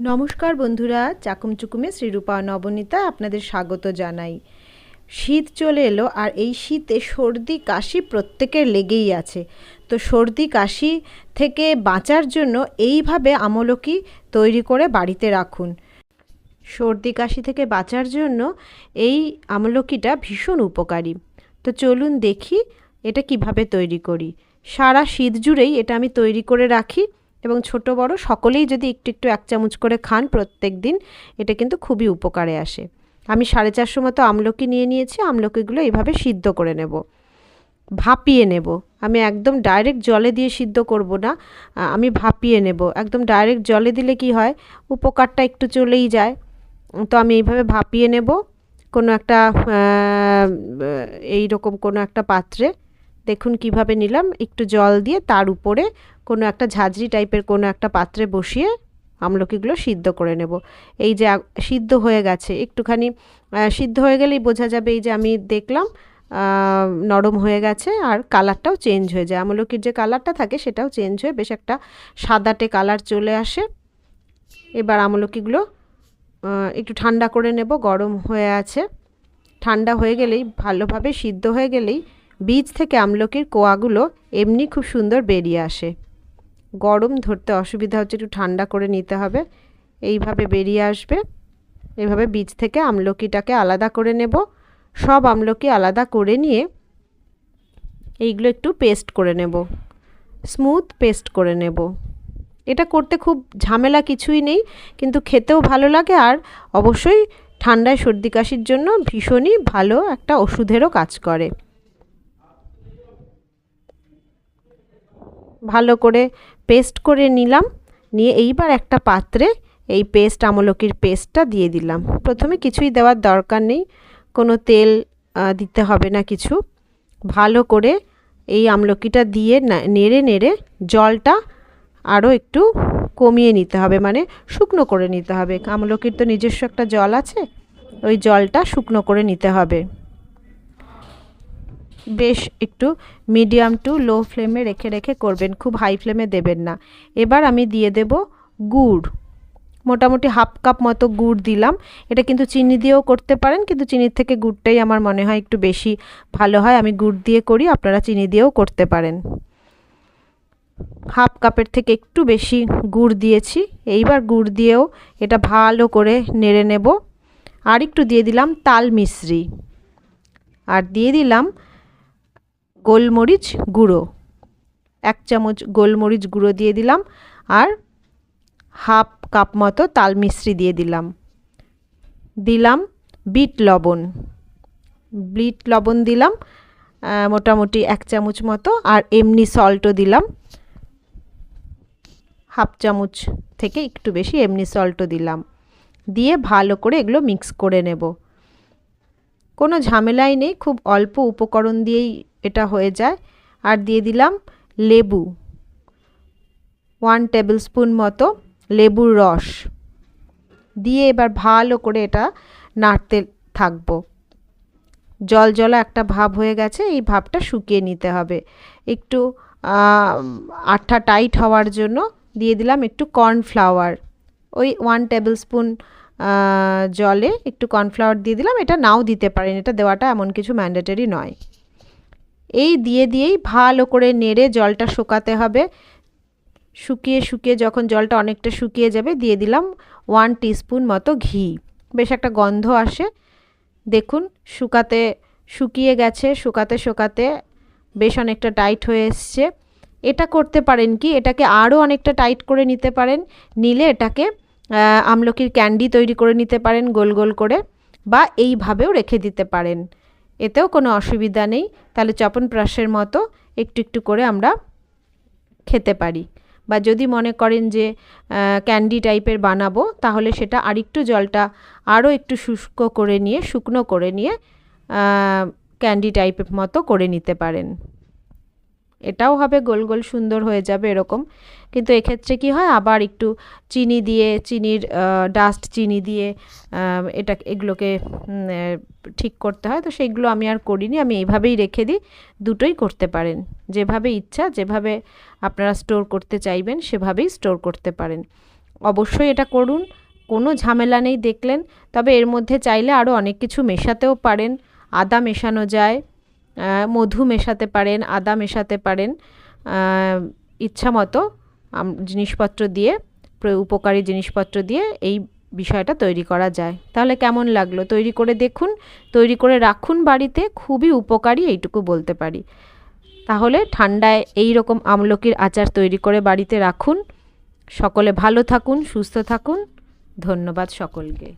নমস্কার বন্ধুরা চাকুম চুকুমে শ্রীরূপা নবনীতা আপনাদের স্বাগত জানাই। শীত চলে এলো আর এই শীতে সর্দি, কাশি প্রত্যেকের লেগেই আছে। তো সর্দি, কাশি থেকে বাঁচার জন্য এইভাবে আমলকি তৈরি করে বাড়িতে রাখুন। সর্দি, কাশি থেকে বাঁচার জন্য এই আমলকিটা ভীষণ উপকারী। তো চলুন দেখি এটা কীভাবে তৈরি করি। সারা শীত জুড়েই এটা আমি তৈরি করে রাখি। এবং ছোট বড় সকলেই যদি একটু একটু এক চামচ করে খান প্রত্যেক দিন, এটা কিন্তু খুবই উপকারে আসে। আমি সাড়ে চারশো মতো আমলকি নিয়ে নিয়েছি, আমলকিগুলো এইভাবে সিদ্ধ করে নেব। ভাপিয়ে নেব। আমি একদম ডাইরেক্ট জলে দিয়ে সিদ্ধ করব না আমি ভাপিয়ে নেব। একদম ডাইরেক্ট জলে দিলে কি হয়, উপকারটা একটু চলেই যায়। তো আমি এইভাবে ভাপিয়ে নেব। কোনো একটা এই রকম কোনো একটা পাত্রে। দেখুন কীভাবে নিলাম। একটু জল দিয়ে তার উপরে কোনো একটা ঝাঁঝরি টাইপের কোনো একটা পাত্রে বসিয়ে আমলকিগুলো সিদ্ধ করে নেব। এই যে সিদ্ধ হয়ে গেছে, একটুখানি সিদ্ধ হয়ে গেলেই বোঝা যাবে এই যে আমি দেখলাম নরম হয়ে গেছে আর কালারটাও চেঞ্জ হয়ে যায়। আমলকির যে কালারটা থাকে সেটাও চেঞ্জ হয়ে বেশ একটা সাদাটে কালার চলে আসে। এবার আমলকিগুলো একটু ঠান্ডা করে নেব, গরম হয়ে আছে। ঠান্ডা হয়ে গেলেই, ভালোভাবে সিদ্ধ হয়ে গেলেই বীজ থেকে আমলকির কোয়াগুলো এমনি খুব সুন্দর বেরিয়ে আসে। গরম ধরতে অসুবিধা হচ্ছে, একটু ঠান্ডা করে নিতে হবে। এইভাবে বেরিয়ে আসবে। এভাবে বীজ থেকে আমলকিটাকে আলাদা করে নেব। সব আমলকি আলাদা করে নিয়ে এইগুলো একটু পেস্ট করে নেব। স্মুথ পেস্ট করে নেব। এটা করতে খুব ঝামেলা কিছুই নেই, কিন্তু খেতেও ভালো লাগে আর অবশ্যই ঠান্ডায় সর্দি কাশির জন্য ভীষণই ভালো একটা ওষুধেরও কাজ করে। ভালো করে পেস্ট করে নিলাম। নিয়ে এইবার একটা পাত্রে এই পেস্ট আমলকির পেস্টটা দিয়ে দিলাম। প্রথমে কিছুই দেওয়ার দরকার নেই। কোনো তেল দিতে হবে না কিছু। ভালো করে এই আমলকিটা দিয়ে নেড়ে নেড়ে জলটা আরও একটু কমিয়ে নিতে হবে। মানে শুকনো করে নিতে হবে। আমলকির তো নিজস্ব একটা জল আছে। ওই জলটা শুকনো করে নিতে হবে। বেশ একটু মিডিয়াম টু লো ফ্লেমে রেখে রেখে করবেন, খুব হাই ফ্লেমে দেবেন না। এবার আমি দিয়ে দেব গুড়। মোটামুটি হাফ কাপ মতো গুড় দিলাম। এটা কিন্তু চিনি দিয়েও করতে পারেন, কিন্তু চিনির থেকে গুড়টাই আমার মনে হয় একটু বেশি ভালো হয়। আমি গুড় দিয়ে করি, আপনারা চিনি দিয়েও করতে পারেন। হাফ কাপের থেকে একটু বেশি গুড় দিয়েছি। এইবার গুড় দিয়েও এটা ভালো করে নেড়ে নেব। আর একটু দিয়ে দিলাম তাল মিশ্রি। আর দিয়ে দিলাম গোলমরিচ গুঁড়ো। এক চামচ গোলমরিচ গুঁড়ো দিয়ে দিলাম আর হাফ কাপ মতো তাল মিশ্রি দিয়ে দিলাম। দিলাম বিট লবণ। বিট লবণ দিলাম মোটামুটি এক চামচ মতো আর এমনি সল্টও দিলাম। হাফ চামচ থেকে একটু বেশি এমনি সল্টও দিলাম। দিয়ে ভালো করে এগুলো মিক্স করে নেব। কোনো ঝামেলাই নেই, খুব অল্প উপকরণ দিয়েই এটা হয়ে যায়। আর দিয়ে দিলাম লেবু। ওয়ান টেবিল স্পুন মতো লেবুর রস। দিয়ে এবার ভালো করে এটা নাড়তে থাকব। জল জলা একটা ভাব হয়ে গেছে, এই ভাবটা শুকিয়ে নিতে হবে। একটু আঠা টাইট হওয়ার জন্য দিয়ে দিলাম একটু কর্নফ্লাওয়ার ওই ওয়ান টেবিল স্পুন জলে একটু কর্নফ্লাওয়ার দিয়ে দিলাম। এটা নাও দিতে পারেন, এটা দেওয়াটা এমন কিছু ম্যান্ডেটরি নয়। এই দিয়ে দিয়েই ভালো করে নেড়ে জলটা শুকাতে হবে। শুকিয়ে শুকিয়ে যখন জলটা অনেকটা শুকিয়ে যাবে, দিয়ে দিলাম ওয়ান টিস্পুন মতো ঘি। বেশ একটা গন্ধ আসে। দেখুন, শুকাতে, শুকিয়ে গেছে, শুকাতে শুকাতে বেশ অনেকটা টাইট হয়ে এসছে। এটা করতে পারেন কি, এটাকে আরও অনেকটা টাইট করে নিতে পারেন। নিলে এটাকে আমলকির ক্যান্ডি তৈরি করে নিতে পারেন গোল গোল করে বা এইভাবেও রেখে দিতে পারেন। এতেও কোনো অসুবিধা নেই। তাহলে চপনপ্রাশের মতো একটু একটু করে আমরা খেতে পারি। বা যদি মনে করেন যে ক্যান্ডি টাইপের বানাবো, তাহলে সেটা আরেকটু জলটা আরও একটু শুষ্ক করে নিয়ে, শুকনো করে নিয়ে ক্যান্ডি টাইপের মতো করে নিতে পারেন। এটাও হবে গোল গোল সুন্দর হয়ে যাবে এরকম। কিন্তু এক্ষেত্রে কি হয়? আবার একটু চিনি দিয়ে, চিনির ডাস্ট চিনি দিয়ে এটা এগুলোকে ঠিক করতে হয়। তো সেইগুলো আমি আর করিনি। আমি এইভাবেই রেখে দিই। দুটোই করতে পারেন। যেভাবে ইচ্ছা, যেভাবে আপনারা স্টোর করতে চাইবেন, সেভাবেই স্টোর করতে পারেন। অবশ্যই এটা করুন। কোনো ঝামেলা নেই দেখলেন। তবে এর মধ্যে চাইলে আরও অনেক কিছু মেশাতেও পারেন। আদা মেশানো যায়। মধু মেশাতে পারেন, আদা মেশাতে পারেন ইচ্ছা মতো জিনিসপত্র দিয়ে উপকারী জিনিসপত্র দিয়ে এই বিষয়টা তৈরি করা যায়। তাহলে কেমন লাগল? তৈরি করে দেখুন, তৈরি করে রাখুন বাড়িতে, খুবই উপকারী এইটুকু বলতে পারি। তাহলে ঠান্ডায় এই রকম আমলকির আচার তৈরি করে বাড়িতে রাখুন। সকলে ভালো থাকুন, সুস্থ থাকুন। ধন্যবাদ সকলকে।